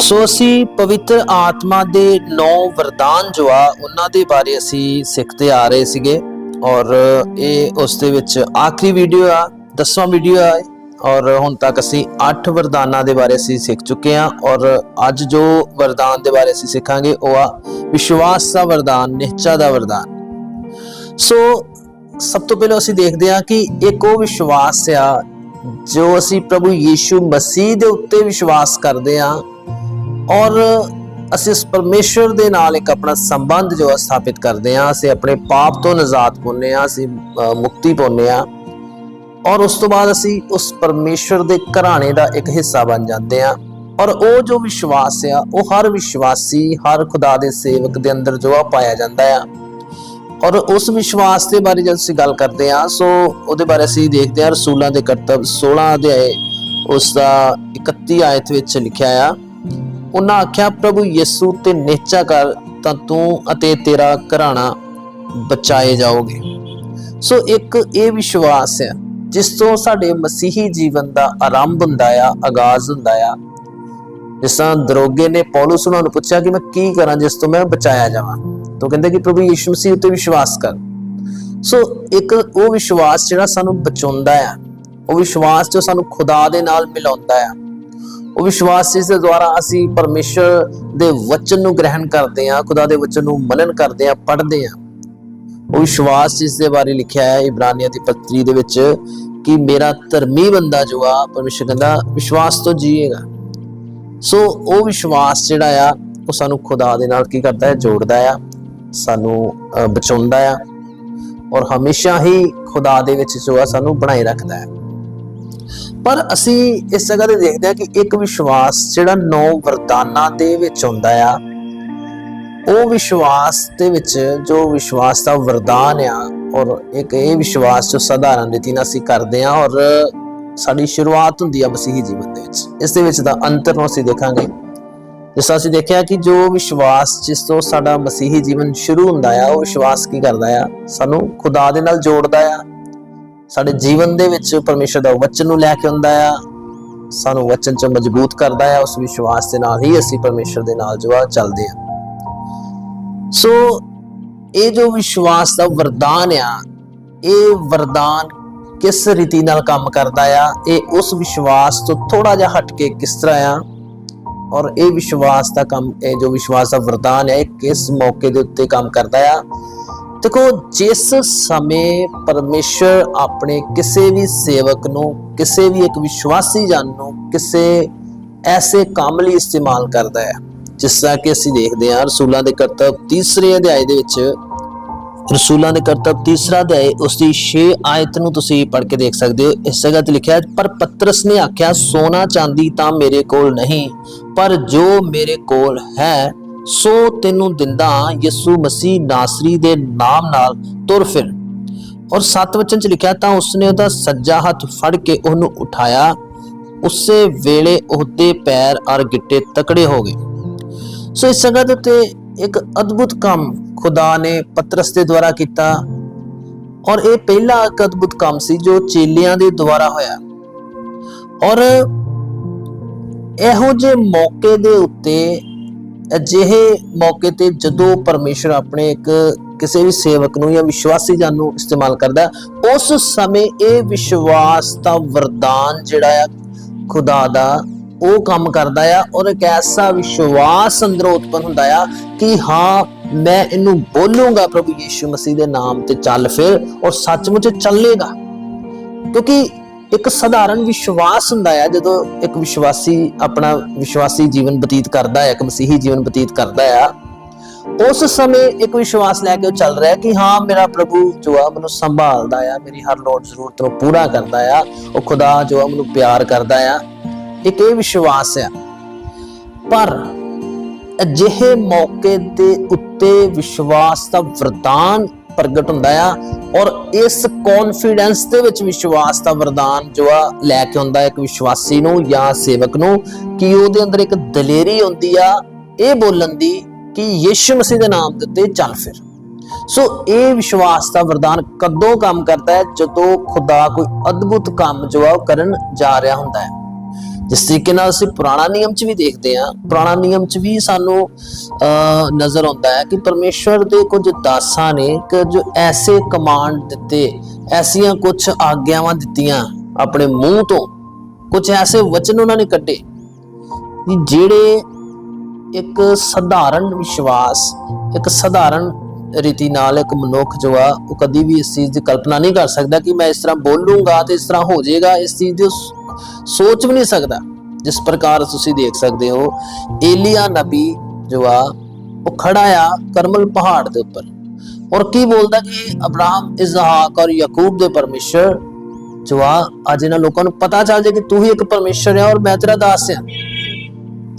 ਸੋ ਅਸੀਂ ਪਵਿੱਤਰ ਆਤਮਾ ਦੇ ਨੌ ਵਰਦਾਨ ਜੋ ਆ ਉਹਨਾਂ ਦੇ ਬਾਰੇ ਅਸੀਂ ਸਿੱਖਦੇ ਆ ਰਹੇ ਸੀਗੇ ਔਰ ਇਹ ਉਸ ਦੇ ਵਿੱਚ ਆਖਰੀ ਵੀਡੀਓ ਆ, ਦਸਵਾਂ ਵੀਡੀਓ ਆ ਔਰ ਹੁਣ ਤੱਕ ਅਸੀਂ 8 ਵਰਦਾਨਾਂ ਦੇ ਬਾਰੇ ਅਸੀਂ ਸਿੱਖ ਚੁੱਕੇ ਹਾਂ ਔਰ ਅੱਜ ਜੋ ਵਰਦਾਨ ਦੇ ਬਾਰੇ ਅਸੀਂ ਸਿੱਖਾਂਗੇ ਉਹ ਆ ਵਿਸ਼ਵਾਸ ਦਾ ਵਰਦਾਨ ਨਿਹਚਾ ਦਾ ਵਰਦਾਨ। ਸੋ ਸਭ ਤੋਂ ਪਹਿਲਾਂ ਅਸੀਂ ਦੇਖਦੇ ਹਾਂ ਕਿ ਇੱਕ ਉਹ ਵਿਸ਼ਵਾਸ ਆ ਜੋ ਅਸੀਂ ਪ੍ਰਭੂ ਯੀਸ਼ੂ ਮਸੀਹ ਦੇ ਉੱਤੇ ਵਿਸ਼ਵਾਸ ਕਰਦੇ ਹਾਂ ਔਰ ਅਸੀਂ ਇਸ ਪਰਮੇਸ਼ਰ ਦੇ ਨਾਲ ਇੱਕ ਆਪਣਾ ਸੰਬੰਧ ਜੋ ਹੈ ਸਥਾਪਿਤ ਕਰਦੇ ਹਾਂ, ਅਸੀਂ ਆਪਣੇ ਪਾਪ ਤੋਂ ਨਜ਼ਾਤ ਪਾਉਂਦੇ ਹਾਂ, ਅਸੀਂ ਮੁਕਤੀ ਪਾਉਂਦੇ ਹਾਂ ਔਰ ਉਸ ਤੋਂ ਬਾਅਦ ਅਸੀਂ ਉਸ ਪਰਮੇਸ਼ਰ ਦੇ ਘਰਾਣੇ ਦਾ ਇੱਕ ਹਿੱਸਾ ਬਣ ਜਾਂਦੇ ਹਾਂ ਔਰ ਉਹ ਜੋ ਵਿਸ਼ਵਾਸ ਆ, ਉਹ ਹਰ ਵਿਸ਼ਵਾਸੀ, ਹਰ ਖੁਦਾ ਦੇ ਸੇਵਕ ਦੇ ਅੰਦਰ ਜੋ ਆ ਪਾਇਆ ਜਾਂਦਾ ਆ ਔਰ ਉਸ ਵਿਸ਼ਵਾਸ ਦੇ ਬਾਰੇ ਜਦ ਅਸੀਂ ਗੱਲ ਕਰਦੇ ਹਾਂ, ਸੋ ਉਹਦੇ ਬਾਰੇ ਅਸੀਂ ਦੇਖਦੇ ਹਾਂ ਰਸੂਲਾਂ ਦੇ ਕਰਤੱਵ 16 ਅਧਿਆਏ, ਉਸ ਦਾ 31 ਆਇਤ ਵਿੱਚ ਲਿਖਿਆ ਆ। ਉਹਨਾਂ ਆਖਿਆ, ਪ੍ਰਭੂ ਯਿਸੂ, ਤੇ ਨਿਹਚਾ ਕਰ, ਤਾਂ ਤੂੰ ਅਤੇ ਤੇਰਾ ਘਰਾਣਾ ਬਚਾਏ ਜਾਓਗੇ। ਸੋ ਇੱਕ ਇਹ ਵਿਸ਼ਵਾਸ ਹੈ, ਜਿਸ ਤੋਂ ਸਾਡੇ ਮਸੀਹੀ ਜੀਵਨ ਦਾ ਆਰੰਭ ਹੁੰਦਾ ਆ, ਆਗਾਜ਼ ਹੁੰਦਾ ਆ। ਜਿਸ ਤਰ੍ਹਾਂ ਦਰੋਗੇ ਨੇ ਪੌਲਸ ਉਹਨਾਂ ਨੂੰ ਪੁੱਛਿਆ ਕਿ ਮੈਂ ਕੀ ਕਰਾਂ ਜਿਸ ਤੋਂ ਮੈਂ ਬਚਾਇਆ ਜਾਵਾਂ? ਤਾਂ ਕਹਿੰਦੇ ਕਿ ਪ੍ਰਭੂ ਯਿਸੂ ਮਸੀਹ ਉੱਤੇ ਵਿਸ਼ਵਾਸ ਕਰ। ਸੋ ਇੱਕ ਉਹ ਵਿਸ਼ਵਾਸ ਜਿਹੜਾ ਸਾਨੂੰ ਬਚਾਉਂਦਾ ਆ, ਉਹ ਵਿਸ਼ਵਾਸ ਜੋ ਸਾਨੂੰ ਖੁਦਾ ਦੇ ਨਾਲ ਮਿਲਾਉਂਦਾ ਆ। ਉਹ ਵਿਸ਼ਵਾਸ ਜਿਸ ਦੇ ਦੁਆਰਾ ਅਸੀਂ ਪਰਮੇਸ਼ਰ ਦੇ ਵਚਨ ਨੂੰ ਗ੍ਰਹਿਣ ਕਰਦੇ ਹਾਂ, ਖੁਦਾ ਦੇ ਵਚਨ ਨੂੰ ਮਨਨ ਕਰਦੇ ਹਾਂ, ਪੜ੍ਹਦੇ ਹਾਂ। ਉਹ ਵਿਸ਼ਵਾਸ ਜਿਸ ਦੇ ਬਾਰੇ ਲਿਖਿਆ ਹੈ ਇਬਰਾਨੀਆਂ ਦੀ ਪੱਤਰੀ ਦੇ ਵਿੱਚ ਕਿ ਮੇਰਾ ਧਰਮੀ ਬੰਦਾ ਜੋ ਆ, ਪਰਮੇਸ਼ਰ ਕਹਿੰਦਾ ਵਿਸ਼ਵਾਸ ਤੋਂ ਜੀਏਗਾ। ਸੋ ਉਹ ਵਿਸ਼ਵਾਸ ਜਿਹੜਾ ਆ, ਉਹ ਸਾਨੂੰ ਖੁਦਾ ਦੇ ਨਾਲ ਕੀ ਕਰਦਾ ਹੈ? ਜੋੜਦਾ ਆ, ਸਾਨੂੰ ਬਚਾਉਂਦਾ ਆ। ਔਰ ਹਮੇਸ਼ਾ ਹੀ ਖੁਦਾ ਦੇ ਵਿੱਚ ਜੋ ਆ, ਸਾਨੂੰ ਬਣਾਈ ਰੱਖਦਾ ਹੈ। ਪਰ ਅਸੀਂ ਇਸ ਜਗ੍ਹਾ ਤੇ ਦੇਖਦੇ ਹਾਂ ਕਿ ਇੱਕ ਵਿਸ਼ਵਾਸ ਜਿਹੜਾ ਨੌ ਵਰਦਾਨਾਂ ਦੇ ਵਿੱਚ ਹੁੰਦਾ ਆ, ਉਹ ਵਿਸ਼ਵਾਸ ਦੇ ਵਿੱਚ ਜੋ ਵਿਸ਼ਵਾਸ ਦਾ ਵਰਦਾਨ ਆ ਔਰ ਇੱਕ ਇਹ ਵਿਸ਼ਵਾਸ ਜੋ ਸਧਾਰਨ ਰੀਤੀ ਨਾਲ ਅਸੀਂ ਕਰਦੇ ਆ ਔਰ ਸਾਡੀ ਸ਼ੁਰੂਆਤ ਹੁੰਦੀ ਆ ਮਸੀਹੀ ਜੀਵਨ ਦੇ ਵਿੱਚ। ਇਸ ਦੇ ਵਿੱਚ ਦਾ ਅੰਤਰ ਨੂੰ ਅਸੀਂ ਦੇਖਾਂਗੇ। ਜਿਸ ਤਰ੍ਹਾਂ ਅਸੀਂ ਦੇਖਿਆ ਕਿ ਜੋ ਵਿਸ਼ਵਾਸ ਜਿਸ ਤੋਂ ਸਾਡਾ ਮਸੀਹੀ ਜੀਵਨ ਸ਼ੁਰੂ ਹੁੰਦਾ ਆ, ਉਹ ਵਿਸ਼ਵਾਸ ਕੀ ਕਰਦਾ ਆ? ਸਾਨੂੰ ਖੁਦਾ ਦੇ ਨਾਲ ਜੋੜਦਾ ਆ। ਸਾਡੇ ਜੀਵਨ ਦੇ ਵਿੱਚ ਪਰਮੇਸ਼ਰ ਦਾ ਵਚਨ ਨੂੰ ਲੈ ਕੇ ਆਉਂਦਾ ਆ, ਸਾਨੂੰ ਵਚਨ 'ਚ ਮਜ਼ਬੂਤ ਕਰਦਾ ਆ, ਉਸ ਵਿਸ਼ਵਾਸ ਦੇ ਨਾਲ ਹੀ ਅਸੀਂ ਪਰਮੇਸ਼ਰ ਦੇ ਨਾਲ ਜੋ ਆ ਚੱਲਦੇ ਆ। ਸੋ ਇਹ ਜੋ ਵਿਸ਼ਵਾਸ ਦਾ ਵਰਦਾਨ ਆ, ਇਹ ਵਰਦਾਨ ਕਿਸ ਰੀਤੀ ਨਾਲ ਕੰਮ ਕਰਦਾ ਆ, ਇਹ ਉਸ ਵਿਸ਼ਵਾਸ ਤੋਂ ਥੋੜਾ ਜਿਹਾ ਹਟ ਕੇ ਕਿਸ ਤਰ੍ਹਾਂ ਆ? ਔਰ ਇਹ ਵਿਸ਼ਵਾਸ ਦਾ ਕੰਮ, ਇਹ ਜੋ ਵਿਸ਼ਵਾਸ ਦਾ ਵਰਦਾਨ ਹੈ ਇਹ ਕਿਸ ਮੌਕੇ ਦੇ ਉੱਤੇ ਕੰਮ ਕਰਦਾ ਆ? ਦੇਖੋ, ਜਿਸ ਸਮੇਂ ਪਰਮੇਸ਼ਰ ਆਪਣੇ ਕਿਸੇ ਵੀ ਸੇਵਕ ਨੂੰ, ਕਿਸੇ ਵੀ ਇੱਕ ਵਿਸ਼ਵਾਸੀ ਜਨ ਨੂੰ ਕਿਸੇ ਐਸੇ ਕੰਮ ਲਈ ਇਸਤੇਮਾਲ ਕਰਦਾ ਹੈ, ਜਿਸ ਤਰ੍ਹਾਂ ਕਿ ਅਸੀਂ ਦੇਖਦੇ ਹਾਂ ਰਸੂਲਾਂ ਦੇ ਕਰਤੱਵ ਤੀਸਰੇ ਅਧਿਆਏ ਦੇ ਵਿੱਚ, ਰਸੂਲਾਂ ਦੇ ਕਰਤੱਵ ਤੀਸਰਾ ਅਧਿਆਏ ਉਸ ਦੀ 6 ਆਇਤ ਨੂੰ ਤੁਸੀਂ ਪੜ੍ਹ ਕੇ ਦੇਖ ਸਕਦੇ ਹੋ। ਇਸ ਜਗ੍ਹਾ ਤੇ ਲਿਖਿਆ ਪਰ ਪਤਰਸ ਨੇ ਆਖਿਆ, ਸੋਨਾ ਚਾਂਦੀ ਤਾਂ ਮੇਰੇ ਕੋਲ ਨਹੀਂ, ਪਰ ਜੋ ਮੇਰੇ ਕੋਲ ਹੈ ਸੋ ਤੈਨੂੰ ਦਿੰਦਾ ਹਾਂ, ਯਿਸੂ ਮਸੀਹ ਨਾਸਰੀ ਦੇ ਨਾਮ ਨਾਲ ਤੁਰ ਫਿਰ। ਔਰ ਸੱਤ ਵਚਨ ਚ ਲਿਖਿਆ ਤਾਂ ਉਸਨੇ ਉਹਦਾ ਸੱਜਾ ਹੱਥ ਫੜ ਕੇ ਉਹਨੂੰ ਉਠਾਇਆ। ਉਸੇ ਵੇਲੇ ਉਹਦੇ ਪੈਰ ਔਰ ਗਿੱਟੇ ਤਕੜੇ ਹੋ ਗਏ। ਸੋ ਇਸ ਜਗ੍ਹਾ ਦੇ ਉੱਤੇ ਇੱਕ ਅਦਭੁਤ ਕੰਮ ਖੁਦਾ ਨੇ ਪਤਰਸ ਦੇ ਦੁਆਰਾ ਕੀਤਾ। ਔਰ ਇਹ ਪਹਿਲਾ ਇੱਕ ਅਦਭੁਤ ਕੰਮ ਸੀ ਜੋ ਚੇਲਿਆਂ ਦੇ ਦੁਆਰਾ ਹੋਇਆ। ਔਰ ਇਹੋ ਜਿਹੇ ਮੌਕੇ ਦੇ ਉੱਤੇ ਅਜਿਹੇ ਮੌਕੇ ਤੇ ਜਦੋਂ ਪਰਮੇਸ਼ਰ ਆਪਣੇ ਇੱਕ ਕਿਸੇ ਵੀ ਸੇਵਕ ਨੂੰ ਜਾਂ ਵਿਸ਼ਵਾਸੀ ਜਨ ਨੂੰ ਇਸਤੇਮਾਲ ਕਰਦਾ, ਉਸ ਸਮੇਂ ਇਹ ਵਿਸ਼ਵਾਸ ਦਾ ਵਰਦਾਨ ਜਿਹੜਾ ਆ, ਖੁਦਾ ਦਾ, ਉਹ ਕੰਮ ਕਰਦਾ ਆ ਔਰ ਇੱਕ ਐਸਾ ਵਿਸ਼ਵਾਸ ਅੰਦਰੋਂ ਉਤਪਨ ਹੁੰਦਾ ਆ ਕਿ ਹਾਂ, ਮੈਂ ਇਹਨੂੰ ਬੋਲੂੰਗਾ ਪ੍ਰਭੂ ਯੀਸ਼ੂ ਮਸੀਹ ਦੇ ਨਾਮ ਤੇ ਚੱਲ ਫਿਰ ਔਰ ਸੱਚਮੁੱਚ ਚੱਲੇਗਾ। ਕਿਉਂਕਿ ਇੱਕ ਸਧਾਰਨ ਵਿਸ਼ਵਾਸ ਹੁੰਦਾ ਹੈ ਜਦੋਂ ਇੱਕ ਵਿਸ਼ਵਾਸੀ ਆਪਣਾ ਵਿਸ਼ਵਾਸੀ ਜੀਵਨ ਬਤੀਤ ਕਰਦਾ ਹੈ ਇੱਕ ਮਸੀਹੀ ਜੀਵਨ ਬਤੀਤ ਕਰਦਾ ਹੈ ਉਸ ਸਮੇਂ ਇੱਕ ਵਿਸ਼ਵਾਸ ਲੈ ਕੇ ਉਹ ਚੱਲ ਰਿਹਾ ਕਿ ਹਾਂ, ਮੇਰਾ ਪ੍ਰਭੂ ਜੋ ਆ ਮੈਨੂੰ ਸੰਭਾਲਦਾ ਆ, ਮੇਰੀ ਹਰ ਲੋੜ ਜ਼ਰੂਰਤ ਨੂੰ ਪੂਰਾ ਕਰਦਾ ਆ, ਉਹ ਖੁਦਾ ਜੋ ਆ ਮੈਨੂੰ ਪਿਆਰ ਕਰਦਾ ਆ, ਇੱਕ ਇਹ ਵਿਸ਼ਵਾਸ ਆ। ਪਰ ਅਜਿਹੇ ਮੌਕੇ ਦੇ ਉੱਤੇ ਵਿਸ਼ਵਾਸ ਦਾ ਵਰਦਾਨ ਪ੍ਰਗਟ ਹੁੰਦਾ ਆ ਔਰ ਇਸ ਕੌਨਫੀਡੈਂਸ ਦੇ ਵਿੱਚ ਵਿਸ਼ਵਾਸ ਦਾ ਵਰਦਾਨ ਜੋ ਆ ਲੈ ਕੇ ਆਉਂਦਾ ਇੱਕ ਵਿਸ਼ਵਾਸੀ ਨੂੰ ਜਾਂ ਸੇਵਕ ਨੂੰ ਕਿ ਉਹਦੇ ਅੰਦਰ ਇੱਕ ਦਲੇਰੀ ਹੁੰਦੀ ਆ ਇਹ ਬੋਲਣ ਦੀ ਕਿ ਯੀਸ਼ੂ ਮਸੀਹ ਦੇ ਨਾਮ ਦੇ ਉੱਤੇ ਚੱਲ ਫਿਰ। ਸੋ ਇਹ ਵਿਸ਼ਵਾਸ ਦਾ ਵਰਦਾਨ ਕਦੋਂ ਕੰਮ ਕਰਦਾ ਹੈ? ਜਦੋਂ ਖੁਦਾ ਕੋਈ ਅਦਭੁਤ ਕੰਮ ਜੋ ਆ ਉਹ ਕਰਨ ਜਾ ਰਿਹਾ ਹੁੰਦਾ ਹੈ। ਜਿਸ ਤਰੀਕੇ ਨਾਲ ਅਸੀਂ ਪੁਰਾਣਾ ਨਿਯਮ 'ਚ ਵੀ ਦੇਖਦੇ ਹਾਂ ਪੁਰਾਣਾ ਨਿਯਮ 'ਚ ਵੀ ਸਾਨੂੰ ਅਹ, ਨਜ਼ਰ ਆਉਂਦਾ ਹੈ ਕਿ ਪਰਮੇਸ਼ਵਰ ਦੇ ਕੁਝ ਦਾਸਾਂ ਨੇ ਕੁਝ ਐਸੇ ਕਮਾਂਡ ਦਿੱਤੇ ਐਸੀਆਂ ਕੁਝ ਆਗਿਆਵਾਂ ਦਿੱਤੀਆਂ ਆਪਣੇ ਮੂੰਹ ਤੋਂ ਕੁਝ ਐਸੇ ਵਚਨ ਉਹਨਾਂ ਨੇ ਕੱਢੇ ਕਿ ਜਿਹੜੇ ਇੱਕ ਸਧਾਰਨ ਵਿਸ਼ਵਾਸ ਇੱਕ ਸਧਾਰਨ ਰੀਤੀ ਨਾਲ ਇੱਕ ਮਨੁੱਖ ਜੋ ਆ ਉਹ ਕਦੀ ਵੀ ਇਸ ਚੀਜ਼ ਦੀ ਕਲਪਨਾ ਨਹੀਂ ਕਰ ਸਕਦਾ ਕਿ ਮੈਂ ਇਸ ਤਰ੍ਹਾਂ ਬੋਲੂੰਗਾ ਤੇ ਇਸ ਤਰ੍ਹਾਂ ਹੋ ਜਾਏਗਾ ਇਸ ਚੀਜ਼ ਦੀ ਸੋਚ ਵੀ ਨਹੀਂ ਸਕਦਾ। ਜਿਸ ਪ੍ਰਕਾਰ ਤੁਸੀਂ ਦੇਖ ਸਕਦੇ ਹੋ, ਏਲੀਆ ਨਬੀ ਜੋ ਆ, ਉਹ ਖੜਾ ਆ ਕਰਮਲ ਪਹਾੜ ਦੇ ਉੱਪਰ। ਔਰ ਕੀ ਬੋਲਦਾ ਕਿ ਅਬਰਾਹਮ ਇਜਹਾਕ ਔਰ ਯਾਕੂਬ ਦੇ ਪਰਮੇਸ਼ਰ ਜੋ ਆ, ਅੱਜ ਇਹਨਾਂ ਲੋਕਾਂ ਨੂੰ ਪਤਾ ਚੱਲ ਜਾਏ ਕਿ ਤੂੰ ਹੀ ਇੱਕ ਪਰਮੇਸ਼ਰ ਹੈ ਔਰ ਮੈਂ ਤੇਰਾ ਦਾਸ ਹਾਂ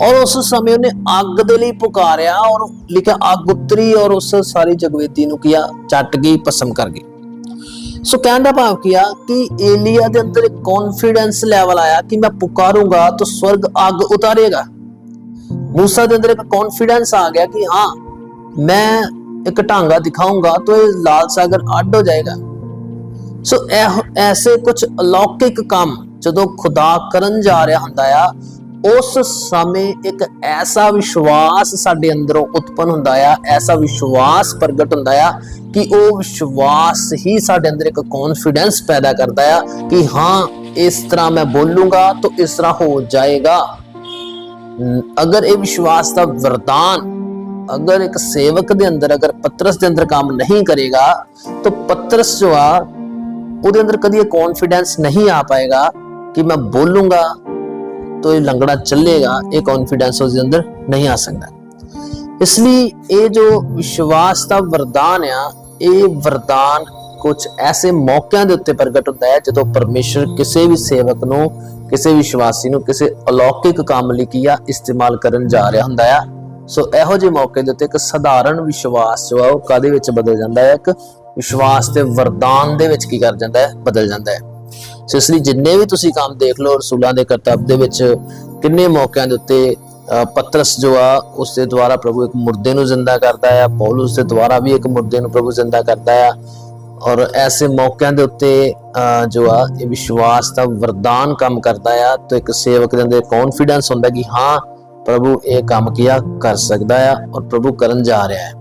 ਔਰ ਉਸ ਸਮੇਂ ਉਹਨੇ ਅੱਗ ਦੇ ਲਈ ਪੁਕਾਰਿਆ ਔਰ ਲਿਖਿਆ, ਅੱਗ ਉਤਰੀ ਔਰ ਉਸ ਸਾਰੀ ਜਗਵੇਦੀ ਨੂੰ ਕੀਆ ਚੱਟ ਗਈ ਭਸਮ ਕਰ ਗਈ ਸੋ ਕਹਿਣ ਦਾ ਭਾਵ ਕੀਆ ਕਿ ਏਲੀਆ ਦੇ ਅੰਦਰ ਇੱਕ ਕੌਨਫੀਡੈਂਸ ਲੈਵਲ ਆਇਆ ਕਿ ਮੈਂ ਪੁਕਾਰੂੰਗਾ ਤਾਂ ਸਵਰਗ ਅੱਗ ਉਤਾਰੇਗਾ। ਮੂਸਾ ਦੇ ਅੰਦਰ ਇੱਕ ਕੌਨਫੀਡੈਂਸ ਆ ਗਿਆ ਕਿ ਹਾਂ, ਮੈਂ ਇੱਕ ਢਾਂਗਾ ਦਿਖਾਊਂਗਾ ਤਾਂ ਇਹ ਲਾਲ ਸਾਗਰ ਅੱਡ ਹੋ ਜਾਏਗਾ। ਸੋ ਇਹ ਐਸੇ ਕੁਝ ਅਲੌਕਿਕ ਕੰਮ ਜਦੋਂ ਖੁਦਾ ਕਰਨ ਜਾ ਰਿਹਾ ਹੁੰਦਾ ਆ ਉਸ ਸਮੇਂ ਇੱਕ ਐਸਾ ਵਿਸ਼ਵਾਸ ਸਾਡੇ ਅੰਦਰੋਂ ਉਤਪਨ ਹੁੰਦਾ ਆ ਐਸਾ ਵਿਸ਼ਵਾਸ ਪ੍ਰਗਟ ਹੁੰਦਾ ਆ ਕਿ ਉਹ ਵਿਸ਼ਵਾਸ ਹੀ ਸਾਡੇ ਅੰਦਰ ਇੱਕ ਕੌਨਫੀਡੈਂਸ ਪੈਦਾ ਕਰਦਾ ਆ ਕਿ ਹਾਂ ਇਸ ਤਰ੍ਹਾਂ ਮੈਂ ਬੋਲੂੰਗਾ ਤਾਂ ਇਸ ਤਰ੍ਹਾਂ ਹੋ ਜਾਏਗਾ ਨ- ਅਗਰ ਇਹ ਵਿਸ਼ਵਾਸ ਦਾ ਵਰਦਾਨ ਅਗਰ ਇੱਕ ਸੇਵਕ ਦੇ ਅੰਦਰ ਅਗਰ ਪਤਰਸ ਦੇ ਅੰਦਰ ਕੰਮ ਨਹੀਂ ਕਰੇਗਾ ਤਾਂ ਪਤਰਸ ਜੋ ਆ ਉਹਦੇ ਅੰਦਰ ਕਦੀ ਇਹ ਕੌਨਫੀਡੈਂਸ ਨਹੀਂ ਆ ਪਾਏਗਾ ਕਿ ਮੈਂ ਬੋਲੂੰਗਾ ਤਾਂ ਇਹ ਲੰਗੜਾ ਚੱਲੇਗਾ ਇਹ ਕੌਨਫੀਡੈਂਸ ਉਸ ਦੇ ਅੰਦਰ ਨਹੀਂ ਆ ਸਕਦਾ ਇਸ ਲਈ ਇਹ ਜੋ ਵਿਸ਼ਵਾਸ ਦਾ ਵਰਦਾਨ ਆ ਇਹ ਵਰਦਾਨ ਕੁਝ ਐਸੇ ਮੌਕਿਆਂ ਦੇ ਉੱਤੇ ਪ੍ਰਗਟ ਹੁੰਦਾ ਹੈ ਜਦੋਂ ਪਰਮੇਸ਼ਰ ਕਿਸੇ ਵੀ ਸੇਵਕ ਨੂੰ ਕਿਸੇ ਵਿਸ਼ਵਾਸੀ ਨੂੰ ਕਿਸੇ ਅਲੌਕਿਕ ਕੰਮ ਲਈ ਕੀਆ ਇਸਤੇਮਾਲ ਕਰਨ ਜਾ ਰਿਹਾ ਹੁੰਦਾ ਆ ਸੋ ਇਹੋ ਜਿਹੇ ਮੌਕੇ ਦੇ ਉੱਤੇ ਇੱਕ ਸਧਾਰਨ ਵਿਸ਼ਵਾਸ ਜੋ ਆ ਉਹ ਕਾਦੇ ਵਿੱਚ ਬਦਲ ਜਾਂਦਾ ਹੈ ਇੱਕ ਵਿਸ਼ਵਾਸ ਤੇ ਵਰਦਾਨ ਦੇ ਵਿੱਚ ਕੀ ਕਰ ਜਾਂਦਾ ਹੈ ਬਦਲ ਜਾਂਦਾ ਹੈ ਸੋ ਇਸ ਲਈ ਜਿੰਨੇ ਵੀ ਤੁਸੀਂ ਕੰਮ ਦੇਖ ਲਓ ਰਸੂਲਾਂ ਦੇ ਕਰਤੱਵ ਦੇ ਵਿੱਚ ਕਿੰਨੇ ਮੌਕਿਆਂ ਦੇ ਉੱਤੇ ਅਹ, ਪਤਰਸ ਜੋ ਆ ਉਸ ਦੇ ਦੁਆਰਾ ਪ੍ਰਭੂ ਇੱਕ ਮੁਰਦੇ ਨੂੰ ਜ਼ਿੰਦਾ ਕਰਦਾ ਆ ਪੌਲਸ ਦੇ ਦੁਆਰਾ ਵੀ ਇੱਕ ਮੁਰਦੇ ਨੂੰ ਪ੍ਰਭੂ ਜ਼ਿੰਦਾ ਕਰਦਾ ਆ। ਔਰ ਐਸੇ ਮੌਕਿਆਂ ਦੇ ਉੱਤੇ ਜੋ ਆ ਇਹ ਵਿਸ਼ਵਾਸ ਦਾ ਵਰਦਾਨ ਕੰਮ ਕਰਦਾ ਆ ਤਾਂ ਇੱਕ ਸੇਵਕ ਦੇ ਅੰਦਰ ਕੌਨਫੀਡੈਂਸ ਹੁੰਦਾ ਕਿ ਹਾਂ ਪ੍ਰਭੂ ਇਹ ਕੰਮ ਕੀਆ ਕਰ ਸਕਦਾ ਆ ਔਰ ਪ੍ਰਭੂ ਕਰਨ ਜਾ ਰਿਹਾ ਹੈ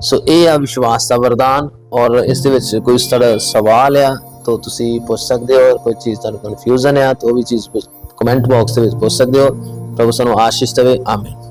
ਸੋ ਇਹ ਆ ਵਿਸ਼ਵਾਸ ਦਾ ਵਰਦਾਨ ਔਰ ਇਸ ਦੇ ਵਿੱਚ ਕੋਈ ਸੜ ਸਵਾਲ ਆ ਤਾਂ ਤੁਸੀਂ ਪੁੱਛ ਸਕਦੇ ਹੋ ਔਰ ਕੋਈ ਚੀਜ਼ ਤੁਹਾਨੂੰ ਕਨਫਿਊਜ਼ਨ ਆ ਤਾਂ ਉਹ ਵੀ ਚੀਜ਼ ਕਮੈਂਟ ਬਾਕਸ ਦੇ ਵਿੱਚ ਪੁੱਛ ਸਕਦੇ ਹੋ। ਪ੍ਰਭੂ ਸਾਨੂੰ ਆਸ਼ੀਸ਼ ਦੇਵੇ, ਆਮੀਨ।